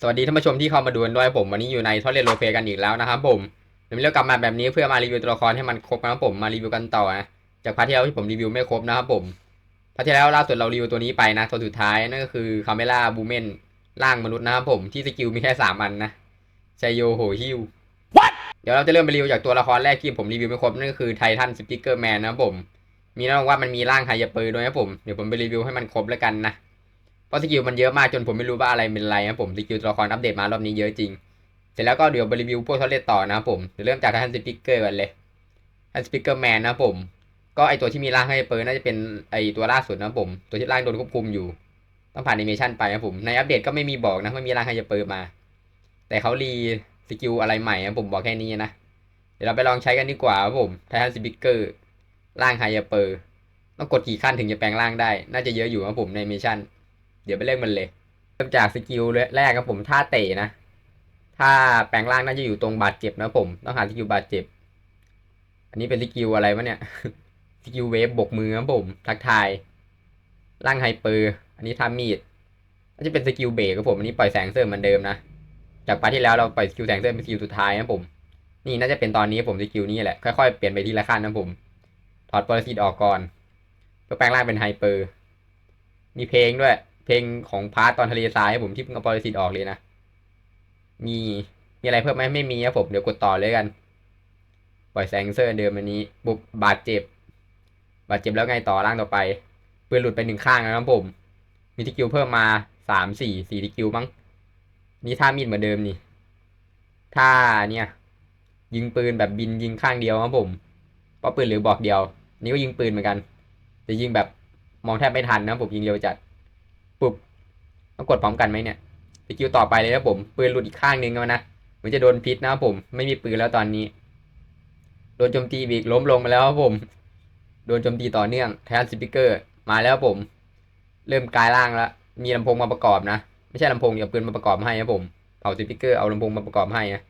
สวัสดีท่านผู้ชมที่เข้ามาดูกันด้วยผมวันนี้อยู่ในทอเลโรเฟกันอีกแล้วนะครับผมเดี๋ยวเรากลับมาแบบนี้เพื่อมารีวิวตัวละครให้มันครบนะครับผมมารีวิวกันต่อนะจากพาร์ทที่แล้วที่ผมรีวิวไม่ครบนะครับผมพาร์ทที่แล้วล่าสุดเรารีวิวตัวนี้ไปนะตัวสุดท้ายนั่นก็คือคาเมล่าบูเมนร่างมนุษย์นะครับผมที่สกิลมีแค่สามอันนะชัยโยโหฮิวเดี๋ยวเราจะเริ่มไปรีวิวจากตัวละครแรกที่ผมรีวิวไม่ครบนั่นก็คือไททันสปิเกอร์แมนนะครับผมมีน้องว่ามันมีร่างไฮยาเปอร์ด้วยนะครับผมเดี๋ยวผมไปรีวิวให้มันครบแล้วกันนะ เพราะสกิลมันเยอะมากจนผมไม่รู้ว่าอะไรเป็นอะไรนะผมสกิลตัวละครอัปเดตมารอบนี้เยอะจริง เสร็จแล้วก็เดี๋ยวไปรีวิวพวกทอเลตต่อนะผมเริ่มจากท่านสปิเกอร์กันเลยท่านสปิเกอร์แมนนะผม ก็ไอตัวที่มีร่างให้เปิดน่าจะเป็นไอตัวล่าสุดนะผม ตัวที่ร่างโดนควบคุมอยู่ ต้องผ่านแอนิเมชันไปนะผม ในอัปเดตก็ไม่มีบอกนะว่มีร่างให้เปิดมา แต่เขารีสกิลอะไรใหม่นะผมบอกแค่นี้นะ เดี๋ยวเราไปลองใช้กันดีกว่าครับผมไททันสปิเกอร์ร่างไฮเปอร์ต้องกดกี่ขั้นถึงจะแปลงร่างได้ น่าจะเยอะอยู่ครับผมในแอนิเมชัน เดี๋ยวไปเล่นมันเลย เริ่มจากสกิลแรกครับผมท่าเตะนะ ถ้าแปลงร่างน่าจะอยู่ตรงบาดเจ็บนะผม ต้องหาสกิลบาดเจ็บ อันนี้เป็นสกิลอะไรวะเนี่ย สกิลเวฟบกมือครับผม ทักทาย ร่างไฮเปอร์ อันนี้ท่ามีดน่าจะเป็นสกิลเบรกครับผม อันนี้ปล่อยแสงเสริมเหมือนเดิมนะ จากพาที่แล้วเราปล่อยสกิลแสงเสริมเป็นสกิลสุดท้ายนะผม นี่น่าจะเป็นตอนนี้ผมสกิลนี้แหละ ค่อยๆเปลี่ยนไปทีละขั้นนะผม ถอดปรสิตออกก่อนเพื่อแปลงร่างเป็นไฮเปอร์ มีเพลงด้วย เพลงของพาร์ตตอนทะเลทรายผมที่เพิ่งเอาปรสิตออกเลยนะ มีมีอะไรเพิ่มไหมไม่มีครับผมเดี๋ยวกดต่อเลยกัน ปล่อยแสงเซอร์เดิมอันนี้บุบบาดเจ็บ บาดเจ็บแล้วไงต่อร่างต่อไปปืนหลุดไปหนึ่งข้างนะครับผม มีทิกิวเพิ่มมาสามสี่สี่ทิกิวมั้งนี่ท่ามีดเหมือนเดิมนี่ท่าเนี่ย ยิงปืนแบบบินยิงข้างเดียวครับผมเพราะปืนหลือบอกเดียว นี่ก็ยิงปืนเหมือนกันแต่ยิงแบบมองแทบไม่ทันนะผมยิงเร็วจัด ปุ๊บต้องกดพร้อมกันไหมเนี่ยสกิลต่อไปเลยนะผมปืนหลุดอีกข้างนึงแล้วนะเหมือนจะโดนพิษนะครับผมไม่มีปืนแล้วตอนนี้ โดนโจมตีบีกล้มลงมาแล้วครับผม โดนโจมตีต่อเนื่องแทนสปิเกอร์มาแล้วครับผม เริ่มกลายร่างแล้วมีลำโพงมาประกอบนะไม่ใช่ลำโพงเดี๋ยวปืนมาประกอบให้ครับผมเผาสปิเกอร์เอาลำโพงมาประกอบให้นะ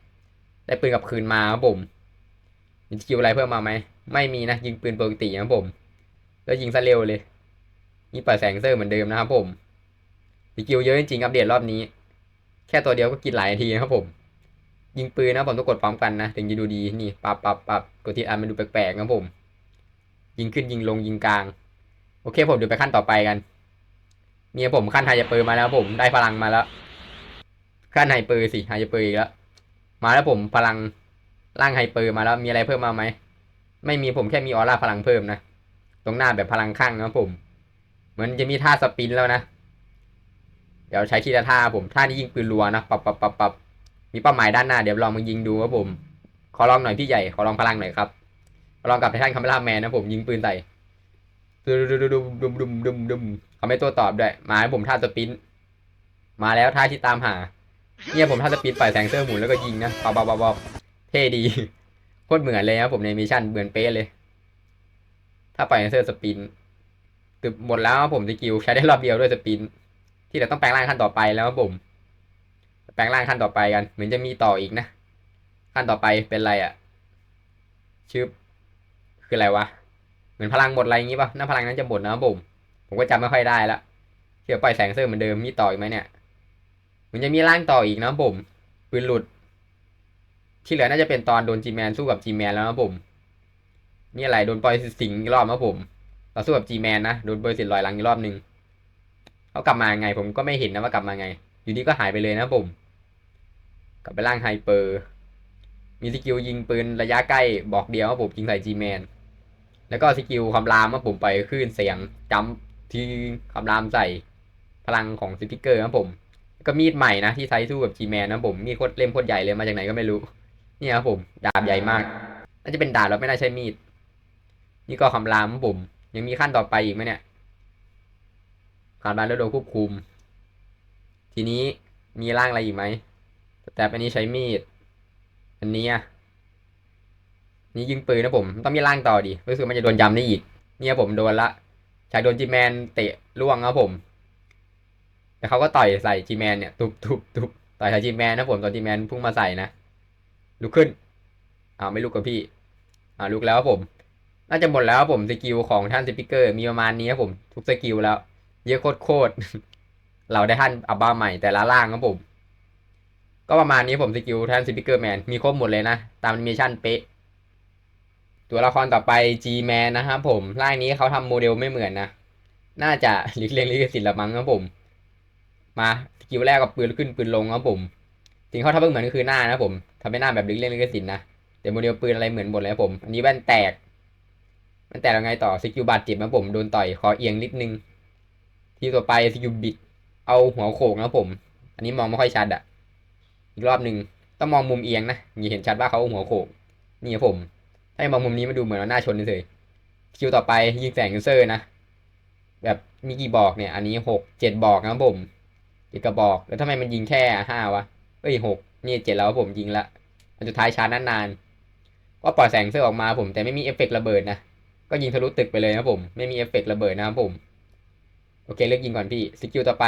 ได้ปืนกลับคืนมาครับผมมีสกิลอะไรเพิ่มมาไหมไม่มีนะยิงปืนปกติครับผม แล้วยิงซะเร็วเลย นี่ปล่อยแสงเซอร์เหมือนเดิมนะครับผม กิลเยอะจริงๆอัปเดตรอบนี้ แค่ตัวเดียวก็กินหลายนาทีครับผม ยิงปืนนะผมต้องกดพร้อมกันนะ ถึงจะดูดีนี่ปับปับปับกดทีอันมันดูแปลกๆนะครับผม ยิงขึ้นยิงลงยิงกลาง โอเคผมเดี๋ยวไปขั้นต่อไปกันเมียผมขั้นไฮเปอร์มาแล้วผมได้พลังมาแล้ว ขั้นไฮเปอร์สิไฮเปอร์อีกแล้วมาแล้วผมพลังร่างไฮเปอร์มาแล้วมีอะไรเพิ่มมาไหมไม่มีผมแค่มีออร่าพลังเพิ่มนะ ตรงหน้าแบบพลังข้างนะผม เหมือนจะมีท่าสปินแล้วนะ เดี๋ยวใช้ทีละท่าผมท่านี้ยิงปืนรัวนะปับปับปับปับมีเป้าหมายด้านหน้าเดี๋ยวลองมายิงดูครับผม ขอลองหน่อยพี่ใหญ่ขอลองพลังหน่อยครับลองกับไททันคาเมล่าแมนนะผมยิงปืนใส่ดุมดุมดุมดุมดุมดุมดุมเขาไม่ตัวตอบด้วยมาให้ผมท่าสปินมาแล้วท่าที่ตามหา เนี่ยผมท่าสปินปล่อยแสงเซอร์หมุนแล้วก็ยิงนะปับปับปับปับเท่ดีโคตรเหมือนเลยครับผมในมิชชั่นเหมือนเป๊ะเลย ถ้าปล่อยเซอร์สปินตึบหมดแล้วผมสกิลใช้ได้รอบเดียวด้วยสปิน ที่เราต้องแปลงร่างขั้นต่อไปแล้วครับผมแปลงร่างขั้นต่อไปกัน เหมือนจะมีต่ออีกนะ ขั้นต่อไปเป็นอะไรอะ่ะชื่อคืออะไรวะเหมือนพลังหมดอะไรอย่างงี้ป่ะน่าพลังนั้นจะหมดนะครับผมผมก็จำไม่ค่อยได้ละเดี๋ยวปล่อยแสงเซอร์เหมือนเดิมมีต่ออีกไหมเนี่ยเหมือนจะมีร่างต่ออีกนะครับผมปืนหลุด ที่เหลือน่าจะเป็นตอนโดนจีแมนสู้กับจีแมนแล้วนะครับผมนี่อะไรโดนปล่อยสิงอีกรอบครับผมต่อสู้กับจีแมนนะโดนปล่อยสิลอยหลังอีกรอบหนึ่ง เขากลับมาไง ผมก็ไม่เห็นนะว่ากลับมาไง อยู่ดีก็หายไปเลยนะผมกลับไปร่างไฮเปอร์ มีสกิลยิงปืนระยะใกล้บอกเดียวครับผมยิงใส่จีแมนแล้วก็สกิลคำรามครับผมไปคลื่นเสียงจัมที่คำรามใส่พลังของสปิเกอร์ครับผม ก็มีดใหม่นะที่ใช้สู้กับจีแมนนะผมมีดโคตรเล่มโคตรใหญ่เลยมาจากไหนก็ไม่รู้เนี่ยครับผม ดาบใหญ่มากน่าจะเป็นดาบแล้วไม่น่าใช่มีด นี่ก็คำรามครับผม ยังมีขั้นต่อไปอีกไหมเนี่ย คำรามแล้วโดนควบคุม ทีนี้มีร่างอะไรอีกไหมแต่อันนี้ใช้มีด อันนี้อะนี่ยิงปืนนะผม ต้องมีร่างต่อดิรู้สึกมันจะโดนยำได้อีก เนี่ยผมโดนละจากโดนจีแมนเตะล่วงครับผม แต่เขาก็ต่อยใส่จีแมนเนี่ย ตุบตุบตุบต่อยใส่จีแมนนะผมตอนจีแมนพุ่งมาใส่นะลุกขึ้นอ่าไม่ลุกกับพี่อ่าลุกแล้วครับผม น่าจะหมดแล้วครับผมสกิลของท่านสปิเกอร์มีประมาณนี้ครับผม ทุกสกิลแล้ว เยอะโคตรโคตรเราได้ท่านอัลบ้าใหม่แต่ละร่างครับผม ก็ประมาณนี้ผมสกิลแทนสปิเกอร์แมนมีครบหมดเลยนะ ตามแอนิเมชันเป๊ะ ตัวละครต่อไป G-Man นะครับผมร่างนี้เขาทำโมเดลไม่เหมือนนะ น่าจะลิกเลงลิขสิทธิ์ละมั้งครับผม มาสกิลแรกกับปืนขึ้นปืนลงครับผมสิ่งเขาทำไม่เหมือนก็คือหน้านะผมทำให้หน้าแบบลิกเลงลิขสิทธิ์นะแต่โมเดลปืนอะไรเหมือนหมดเลยครับผม อันนี้แว่นแตกแว่นแตกยังไงต่อสกิลบาดเจ็บนะผมโดนต่อยคอเอียงนิดนึง ทีต่อไปสกิลบิด เอาหัวโขกนะผม อันนี้มองไม่ค่อยชัดอะอีกรอบหนึ่งต้องมองมุมเอียงนะอย่เห็นชัดว่าเขาเอาหัวโขก นี่ครับผม ถ้ามองมุมนี้มาดูเหมือนว่าหน้าชนเฉยคิวต่อไปยิงแสงเลเซอร์นะ แบบมีกี่บอกเนี่ย อันนี้หกเจ็ดบอกนะผมเจ็ดกระบอก แล้วทำไมมันยิงแค่ห้าวะเอ้ยหกนี่เจ็ดแล้วผมยิงละอันสุดท้ายชาร์จนานๆก็ปล่อยแสงเซอร์ออกมาผม แต่ไม่มีเอฟเฟกต์ระเบิดนะ ก็ยิงทะลุตึกไปเลยนะผม ไม่มีเอฟเฟกต์ระเบิดนะครับผม โอเคเลือกยิงก่อนพี่สกิลต่อไป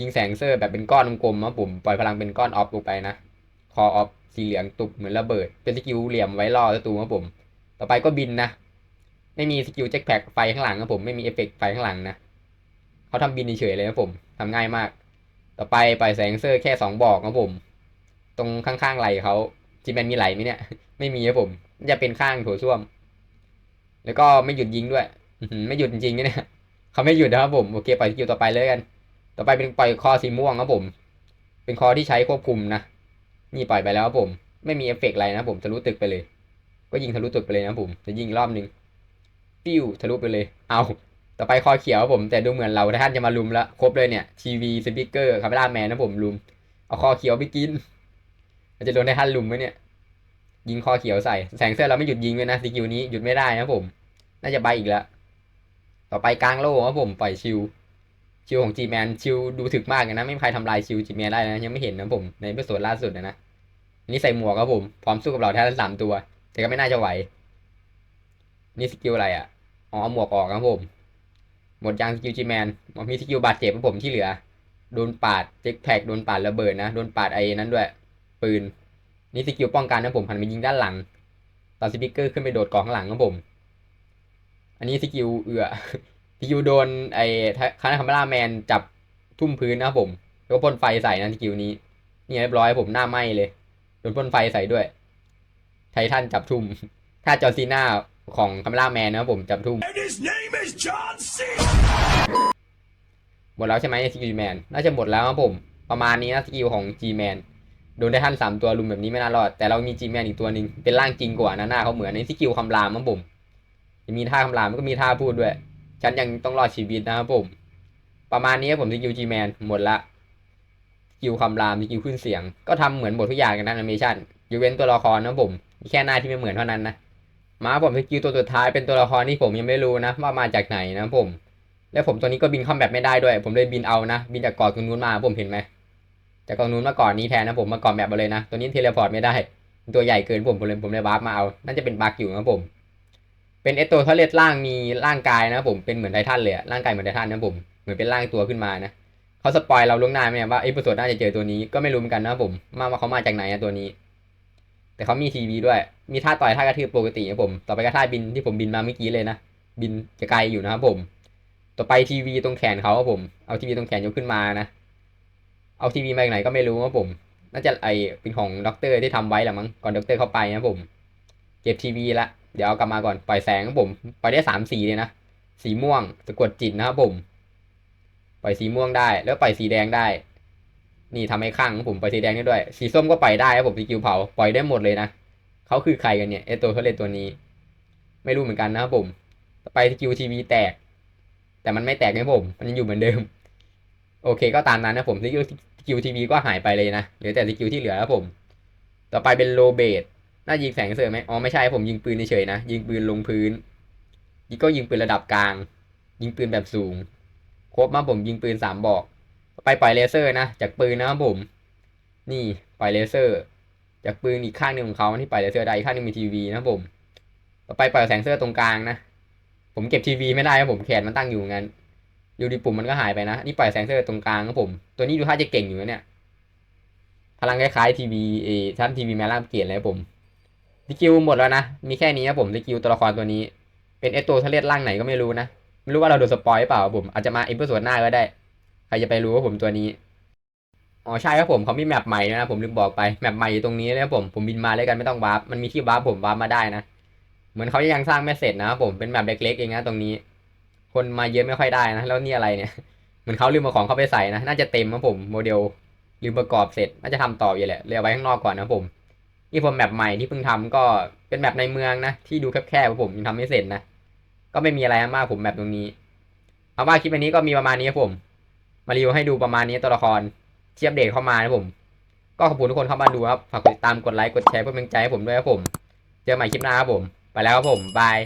ยิงแสงเซอร์แบบเป็นก้อนกลมๆนะครับผมปล่อยพลังเป็นก้อนออฟลงไปนะคอออฟสีเหลืองตุบเหมือนระเบิด เป็นสกิลเหลี่ยมไว้ล่อศัตรูครับผมต่อไปก็บินนะไม่มีสกิลแจ็คแพ็กไฟข้างหลังครับผมไม่มีเอฟเฟกต์ไฟข้างหลังนะเขาทำบินเฉยเลยครับผมทำง่ายมาก ต่อไปปล่อยแสงเซอร์แค่สองบอกครับผม ตรงข้างๆไหลเขาจีแมนมีไหลไหมเนี่ย ไม่มีครับผมจะเป็นข้างโถส้วม แล้วก็ไม่หยุดยิงด้วยไม่หยุดจริงเนี่ย เขาไม่หยุดนะครับผมโอเคปล่อยสกิลต่อไปเลยกัน ต่อไปเป็นปล่อยคอสีม่วงครับผม เป็นคอที่ใช้ควบคุมนะนี่ปล่อยไปแล้วครับผม ไม่มีเอฟเฟกต์อะไรนะผมทะลุตึกไปเลย ก็ยิงทะลุตึกไปเลยนะผมจะยิงรอบหนึ่งปิ้วทะลุไปเลย เอาต่อไปคอเขียวครับผม แต่ดูเหมือนเราท่านจะมาลุมแล้วครบเลยเนี่ยทีวีสปีกเกอร์คาเมล่าแมนนะผมลุม เอาคอเขียวไปกินมันจะโดนได้ท่านลุมไหมเนี่ย ยิงคอเขียวใส่ แสงเสื้อเราไม่หยุดยิงเลยนะสกิลนี้หยุดไม่ได้นะผม น่าจะใบอีกแล้ว ต่อไปกลางโล่ครับผมปล่อยชิว ชิวของจีแมนชิวดูถึกมากนะ ไม่มีใครทำลายชิวจีแมนได้นะยังไม่เห็นนะผมในเอพิโซดล่าสุดนะนะอันนี้ใส่หมวกครับผมพร้อมสู้กับเราแท้ทั้งสามตัว แต่ก็ไม่น่าจะไหว นี่สกิลอะไรอะอ๋อเอาหมวกออกครับผมหมดยางสกิลจีแมนมีสกิลบาดเจ็บครับผมที่เหลือโดนปาดเจ็คแพ็กโดนปาดระเบิดนะโดนปาดไอ้นั้นด้วย ปืน นี่สกิลป้องกันนะผมหันมายิงด้านหลังตอนสปิเกอร์ขึ้นไปโดดกองข้างหลังครับผม อันนี้สกิลเอือสกิลโดนไอ้คานาคาเมล่าแมนจับทุ่มพื้นนะครับผม แล้วก็พ่นไฟใส่นะสกิลนี้ นี่เรียบร้อยผมหน้าไหม้เลย โดนพ่นไฟใส่ด้วย ไททันจับทุ่ม ถ้าจอร์ซีน่าของคาเมล่าแมนนะครับผมจับทุ่ม And his name is John C. หมดแล้วใช่ไหมสกิลแมนน่าจะหมดแล้วครับผม ประมาณนี้นะสกิลของ G Man โดนได้ท่านสามตัวลุมแบบนี้ไม่น่ารอด แต่เรามี G Man อีกตัวหนึ่งเป็นร่างจริงกว่านะหน้าเขาเหมือนในสกิลคำรามครับผมจะ มีท่าคำรามมันก็มีท่าพูดด้วย ฉันยังต้องรอดชีวิตนะครับผม ประมาณนี้ผมสกิล G Man หมดละสกิลคำรามสกิลขึ้นเสียง ก็ทำเหมือนหมดทุกอย่างกันนะแอนิเมชันยกเว้นตัวละครนะผม แค่หน้าที่ไม่เหมือนเท่านั้นนะ มาผมสกิลตัวสุดท้ายเป็นตัวละครที่ผมยังไม่รู้นะ ว่ามาจากไหนนะผม แล้วผมตัวนี้ก็บินคอมแบทไม่ได้ด้วย ผมเลยบินเอานะ บินจากเกาะตรงนู้นมาผมเห็นไหมจากเกาะนู้นมาก่อนนี้แทนนะผมมาเกาะแบบมาเลยนะ ตัวนี้เทเลพอร์ตไม่ได้ ตัวใหญ่เกินผมผมเลยผมเลยวาร์ปมาเอา น่าจะเป็นบั๊กอยู่นะผม เป็นเอสโตทเลตร่างมีร่างกายนะผมเป็นเหมือนไททันเลยอะร่างกายเหมือนไททันนะผมเหมือนเป็นร่างตัวขึ้นมานะเขาสปอยเราล่วงหน้าไหมว่าเอพิโซดน่าจะเจอตัวนี้ก็ไม่รู้เหมือนกันนะผมมาว่าเขามาจากไหนนะตัวนี้ แต่เขามีทีวีด้วย มีท่าต่อยท่ากระทืบปกตินะผม ต่อไปก็ท่าบินที่ผมบินมาเมื่อกี้เลยนะบินจะไกลอยู่นะครับผม ต่อไปทีวีตรงแขนเขาครับผมเอาทีวีตรงแขนยกขึ้นมานะเอาทีวีมาจากไหนก็ไม่รู้ครับผมน่าจะไอเป็นของด็อกเตอร์ที่ทำไว้แหละมั้งก่อนด็อกเตอร์เข้าไปนะผม เก็บทีวีละ เดี๋ยวกลับมาก่อนปล่อยแสงครับผมปล่อยได้สามสีเลยนะสีม่วงสะกดจิตนะครับผม ปล่อยสีม่วงได้ แล้วปล่อยสีแดงได้ นี่ทำให้ข้างของผมปล่อยสีแดงได้ด้วย สีส้มก็ปล่อยได้ครับผมสกิลเผาปล่อยได้หมดเลยนะเขาคือใครกันเนี่ยไอตัวเขาเลนตัวนี้ ไม่รู้เหมือนกันนะครับผมไปสกิลทีวีแตก แต่มันไม่แตกนะผม มันยังอยู่เหมือนเดิม โอเคก็ตามนั้นนะผมสกิลสกิลทีวีก็หายไปเลยนะเหลือแต่สกิลที่เหลือแล้วผม ต่อไปเป็นโลเบด น่ายิงแสงเสริมไหมอ๋อไม่ใช่ผมยิงปืนเฉยๆนะ ยิงปืนลงพื้นยิงก็ยิงปืนระดับกลาง ยิงปืนแบบสูง ครบมาผมยิงปืนสามบอก ไปปล่อยเลเซอร์นะ จากปืนนะครับผม นี่ปล่อยเลเซอร์ จากปืนอีกข้างหนึ่งของเขาที่ปล่อยเลเซอร์ได้อีกข้างนึงมีทีวีนะครับผม ต่อไปปล่อยแสงเซอร์ตรงกลางนะ ผมเก็บทีวีไม่ได้ครับผมแขนมันตั้งอยู่งั้นอยู่ดีปุ่มมันก็หายไปนะ นี่ปล่อยแสงเซอร์ตรงกลางครับผม ตัวนี้ดูท่าจะเก่งอยู่นะเนี่ย พลังคล้ายๆทีวีเอท่านทีวีแมล่าเกียรเลยผม สกิลหมดแล้วนะ มีแค่นี้ครับผมสกิลตัวละครตัวนี้ เป็นเอสโตทะเลตร่างไหนก็ไม่รู้นะ ไม่รู้ว่าเราโดนสปอยหรือเปล่าผม อาจจะมาอีพิโซดหน้าก็ได้ ใครจะไปรู้ว่าผมตัวนี้ อ๋อใช่ครับผมเขามีแมปใหม่นะ ผมลืมบอกไป แมปใหม่อยู่ตรงนี้เลยครับผม ผมบินมาเลยกันไม่ต้องวาร์ป มันมีที่วาร์ปผมวาร์ปมาได้นะ เหมือนเขายังสร้างไม่เสร็จนะครับผม เป็นแมปเล็กๆเองนะตรงนี้ คนมาเยอะไม่ค่อยได้นะ แล้วนี่อะไรเนี่ย เหมือนเขาลืมเอาของเข้าไปใส่นะ น่าจะเต็มครับผม โมเดลลืมประกอบเสร็จ น่าจะทำต่ออยู่แหละเลยเอาไว้ข้างนอกก่อนนะผม นี่ผมแมปใหม่ที่เพิ่งทำก็เป็นแมปในเมืองนะ ที่ดูแคบๆครับผมยังทำไม่เสร็จนะ ก็ไม่มีอะไรมากผมแมปตรงนี้ เอาว่าคลิปอันนี้ก็มีประมาณนี้ครับผม มารีวิวให้ดูประมาณนี้ตัวละครที่อัปเดตเข้ามานะครับผม ก็ขอบคุณทุกคนเข้ามาดูครับ ฝากกดติดตามกดไลค์กดแชร์เพื่อเป็นกำลังใจให้ผมด้วยครับผม เจอกันใหม่คลิปหน้าครับผม ไปแล้วครับผมบาย